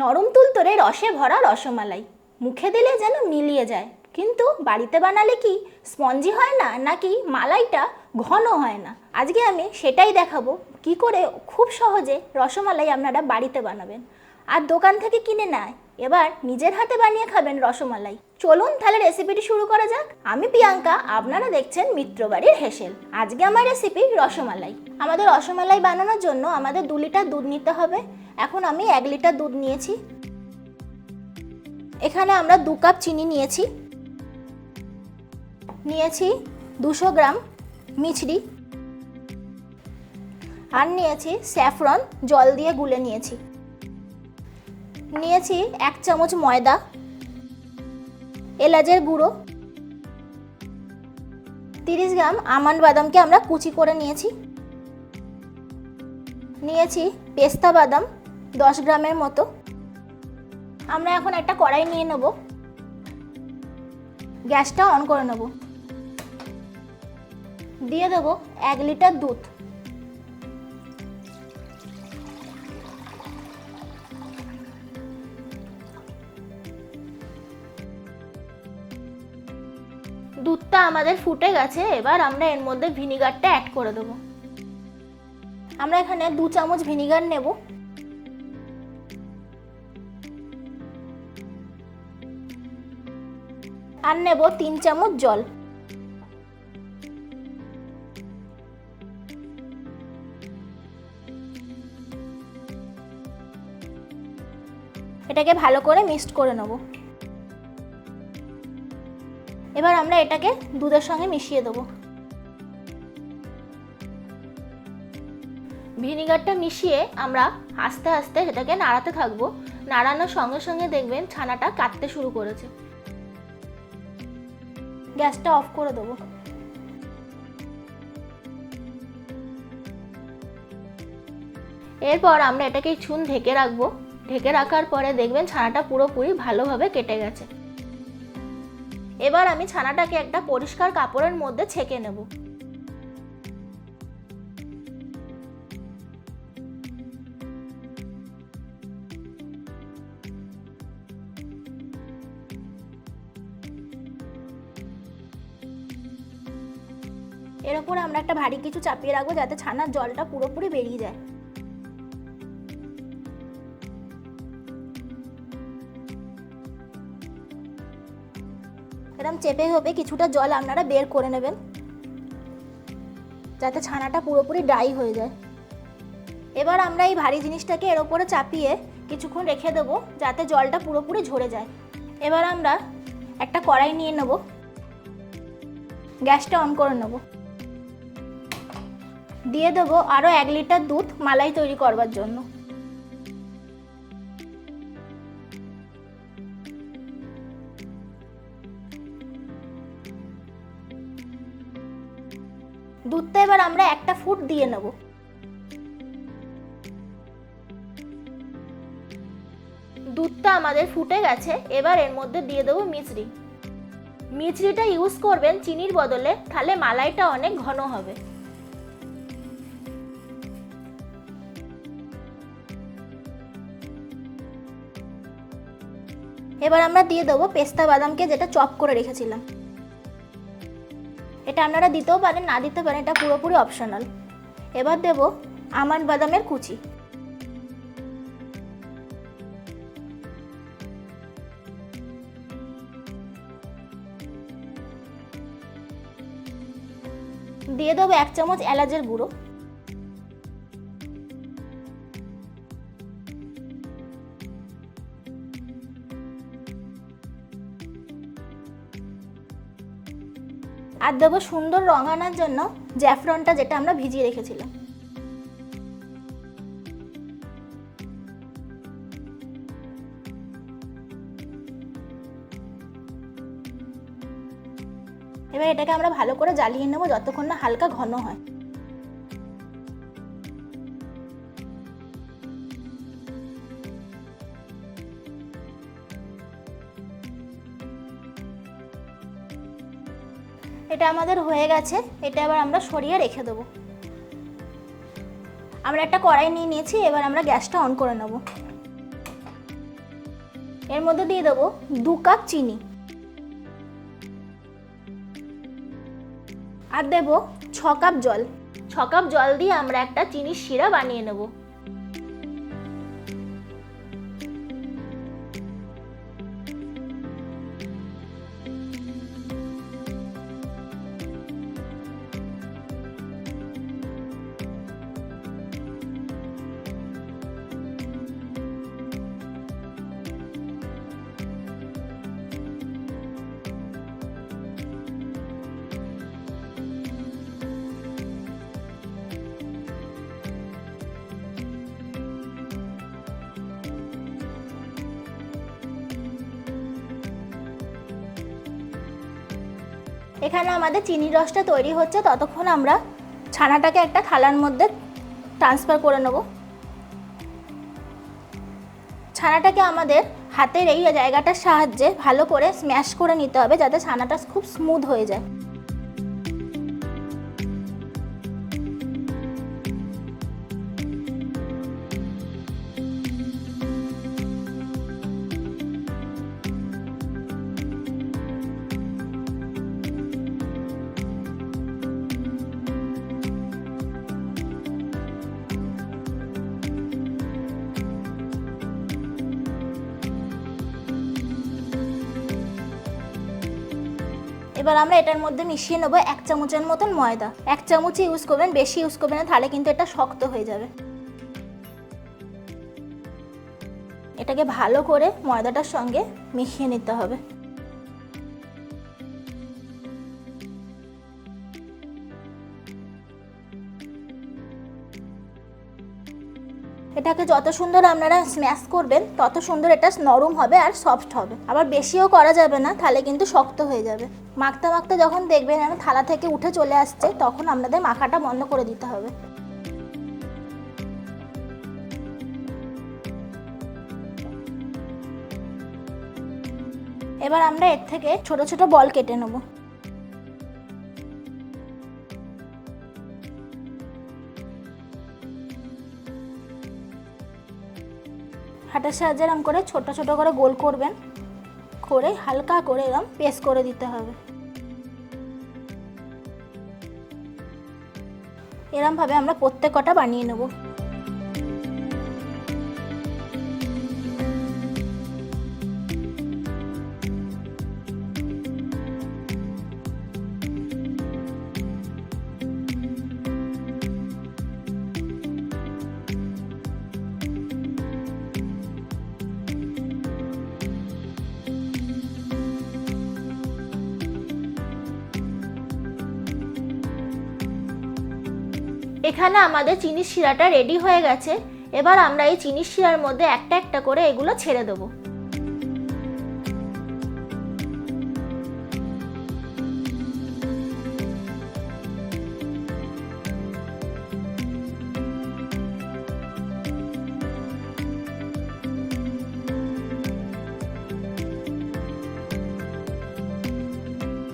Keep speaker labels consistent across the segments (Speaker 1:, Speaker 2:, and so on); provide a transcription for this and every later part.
Speaker 1: নরম তুলতরে রসে ভরা রসমালাই। মুখে দিলে যেন মিলিয়ে যায়। কিন্তু বাড়িতে বানালে কি স্পঞ্জি হয় না, নাকি মালাইটা ঘন হয় না? আজকে আমি সেটাই দেখাবো, কি করে খুব সহজে রসমালাই আপনারা বাড়িতে বানাবেন। আর দোকান থেকে কিনে নেয়, এবার নিজের হাতে বানিয়ে খাবেন রসমালাই। চলুন তাহলে রেসিপিটি শুরু করা যাক। আমি প্রিয়াঙ্কা, আপনারা দেখছেন মিত্রবাড়ির হেসেল। আজকে আমার রেসিপি রসমালাই। আমাদের রসমালাই বানানোর জন্য আমাদের দু লিটার দুধ নিতে হবে। এখন আমি এক লিটার দুধ নিয়েছি। এখানে আমরা দু কাপ চিনি নিয়েছি। নিয়েছি দুশো গ্রাম মিছরি। আর নিয়েছি স্যাফরন, জল দিয়ে গুলে নিয়েছি। নিয়েছি এক চামচ ময়দা, এলাচের গুঁড়ো। তিরিশ গ্রাম আমন্ড বাদামকে আমরা কুচি করে নিয়েছি। নিয়েছি পেস্তা বাদাম। দশ গ্রামের মতো। আমরা এখন একটা কড়াই নিয়ে নেব। গ্যাসটা অন করে নেব। দিয়ে দেবো এক লিটার দুধ। দুধটা আমাদের ফুটে গেছে, এবার আমরা এর মধ্যে ভিনিগারটা অ্যাড করে দেবো। আমরা এখানে দু চামচ ভিনিগার নেব। আর নেব তিন চামচ জল। এটাকে ভালো করে মিক্সড করে নেব। এবার আমরা এটাকে দুধের সঙ্গে মিশিয়ে দেবো। ভিনিগারটা মিশিয়ে আমরা আস্তে আস্তে সেটাকে নাড়াতে থাকব। নাড়ানোর সঙ্গে সঙ্গে দেখবেন ছানাটা কাটতে শুরু করেছে। গ্যাসটা অফ করে দেবো। এরপর আমরা এটাকে চুন ঢেকে রাখব। ঢেকে রাখার পরে দেখবেন ছানাটা পুরোপুরি ভালোভাবে কেটে গেছে। এবার আমি ছানাটাকে একটা পরিষ্কার কাপড়ের মধ্যে ছেঁকে নেব। উপরে আমরা একটা ভারী কিছু চাপিয়ে রাখব যাতে ছানার জলটা পুরোপুরি বেরিয়ে যায়। এরকম চেপে হবে কিছুটা জল আপনারা বের করে নেবেন, যাতে ছানাটা পুরোপুরি ড্রাই হয়ে যায়। এবার আমরা এই ভারী জিনিসটাকে এর ওপরে চাপিয়ে কিছুক্ষণ রেখে দেবো, যাতে জলটা পুরোপুরি ঝরে যায়। এবার আমরা একটা কড়াই নিয়ে নেব, গ্যাসটা অন করে নেব। দিয়ে দেবো আরও এক লিটার দুধ মালাই তৈরি করবার জন্য। দুধটা এবার আমরা একটা ফুট দিয়ে নেব। দুধটা আমাদের ফুটে গেছে, এবার এর মধ্যে দিয়ে দেবো মিচড়ি মিচড়িটা ইউজ করবেন চিনির বদলে, তাহলে মালাইটা অনেক ঘন হবে। এবার আমরা দিয়ে দেবো পেস্তা বাদামকে যেটা চপ করে রেখেছিলাম। এটা আপনারা দিতেও পারেন, না দিতে পারেন, এটা পুরোপুরি অপশনাল এবার দেব আমন্ড বাদামের কুচি। দিয়ে দেবো এক চামচ এলাচের গুঁড়ো। আর দেবো সুন্দর রঙ আনার জন্য জ্যাফরনটা যেটা আমরা ভিজিয়ে রেখেছিলাম। এবার এটাকে আমরা ভালো করে জ্বালিয়ে নেব যতক্ষণ না হালকা ঘন হয়। এটা আমাদের হয়ে গেছে, এটা এবার আমরা সরিয়ে রেখে দেবো। আমরা একটা কড়াই নিয়ে নিয়েছি, এবার আমরা গ্যাসটা অন করে নেব। এর মধ্যে দিয়ে দেবো দু কাপ চিনি। আর দেব ছ কাপ জল। ছ কাপ জল দিয়ে আমরা একটা চিনির শিরা বানিয়ে নেব। এখানে আমাদের চিনির রসটা তৈরি হচ্ছে, ততক্ষণ আমরা ছানাটাকে একটা থালার মধ্যে ট্রান্সফার করে নেব। ছানাটাকে আমাদের হাতের এই জায়গাটার সাহায্যে ভালো করে স্ম্যাশ করে নিতে হবে, যাতে ছানাটা খুব স্মুথ হয়ে যায়। এবার আমরা এটার মধ্যে মিশিয়ে নেব এক চামচের মতন ময়দা। এক চামচ ইউজ করবেন, বেশি ইউজ করবেন না, তাহলে কিন্তু এটা শক্ত হয়ে যাবে। এটাকে ভালো করে ময়দাটার সঙ্গে মিশিয়ে নিতে হবে। এটাকে যত সুন্দর আপনারা স্ম্যাশ করবেন, তত সুন্দর এটা নরম হবে আর সফট হবে। আবার বেশিও করা যাবে না, তাহলে কিন্তু শক্ত হয়ে যাবে। মাখতে মাখতে যখন দেখবেন আমি থালা থেকে উঠে চলে আসছে, তখন আপনাদের মাখাটা বন্ধ করে দিতে হবে। এবার আমরা এর থেকে ছোট ছোট বল কেটে নেব। হাতের সাহায্যে এরম করে ছোট ছোট করে গোল করবেন। করে হালকা করে এরম পেস্ট করে দিতে হবে। এরমভাবে আমরা প্রত্যেক কটা বানিয়ে নেব। এখানে আমাদের চিনির শিরাটা রেডি হয়ে গেছে। এবার আমরা এই চিনির শিরার মধ্যে একটা একটা করে এগুলো ছেড়ে দেবো।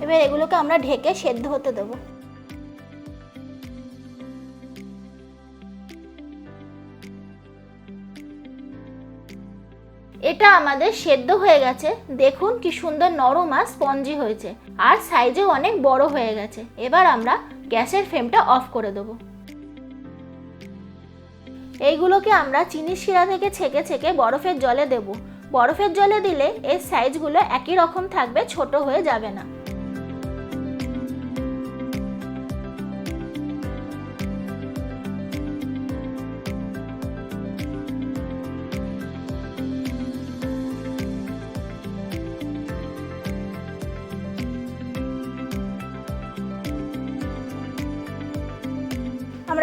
Speaker 1: এবার এগুলোকে আমরা ঢেকে সেদ্ধ হতে দেবো। এটা আমাদের সেদ্ধ হয়ে গেছে। দেখুন কি সুন্দর নরম আর স্পঞ্জি হয়েছে। আর সাইজেও অনেক বড় হয়ে গেছে। এবার আমরা গ্যাসের ফ্লেমটা অফ করে দেবো। এইগুলোকে আমরা চিনির শিরা থেকে ছেঁকে ছেঁকে বরফের জলে দেব। বরফের জলে দিলে এর সাইজগুলো একই রকম থাকবে, ছোট হয়ে যাবে না।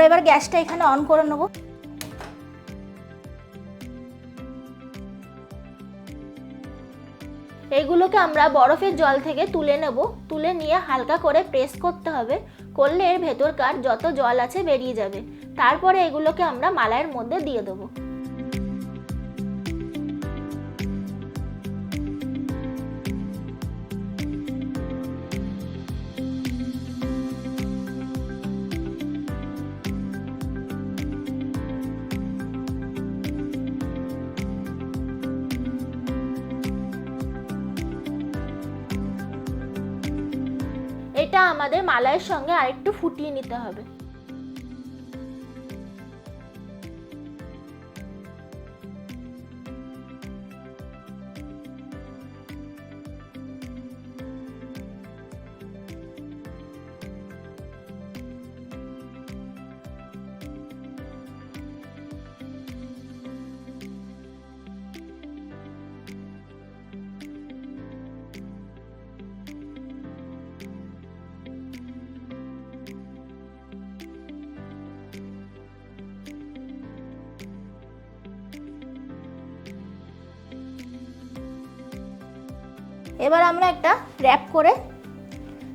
Speaker 1: এবার গ্যাসটা এখানে অন করে নেব। এগুলোকে আমরা বরফের জল থেকে তুলে নেব। তুলে নিয়ে হালকা করে প্রেস করতে হবে। করলে এর ভেতরকার যত জল আছে বেরিয়ে যাবে। তারপরে এগুলোকে আমরা মালাইয়ের মধ্যে দিয়ে দেবো। আমাদের মালাইয়ের সঙ্গে আরেকটু ফুটিয়ে নিতে হবে। এবার আমরা একটা র্যাপ করে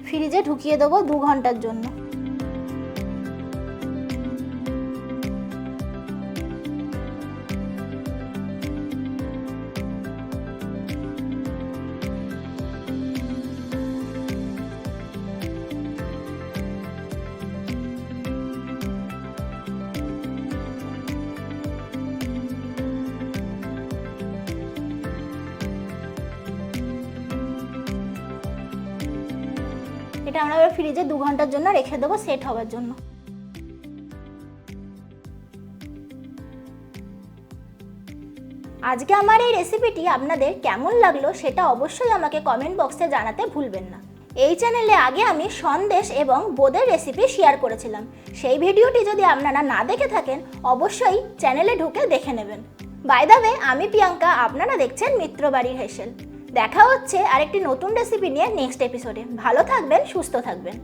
Speaker 1: ফ্রিজে ঢুকিয়ে দেবো দু ঘণ্টার জন্য। আমরা এবার ফ্রিজে দু ঘণ্টার জন্য রেখে দেবো সেট হওয়ার জন্য। আজকে আমার এই রেসিপিটি আপনাদের কেমন লাগল সেটা অবশ্যই আমাকে কমেন্ট বক্সে জানাতে ভুলবেন না। এই চ্যানেলে আগে আমি সন্দেশ এবং বোদের রেসিপি শেয়ার করেছিলাম। সেই ভিডিওটি যদি আপনারা না দেখে থাকেন, অবশ্যই চ্যানেলে ঢুকে দেখে নেবেন। বাই দ্য ওয়ে আমি প্রিয়াঙ্কা, আপনারা দেখছেন মিত্রবাড়ির হেসেল। দেখা হচ্ছে আরেকটি নতুন রেসিপি নিয়ে নেক্সট এপিসোডে ভালো থাকবেন সুস্থ থাকবেন।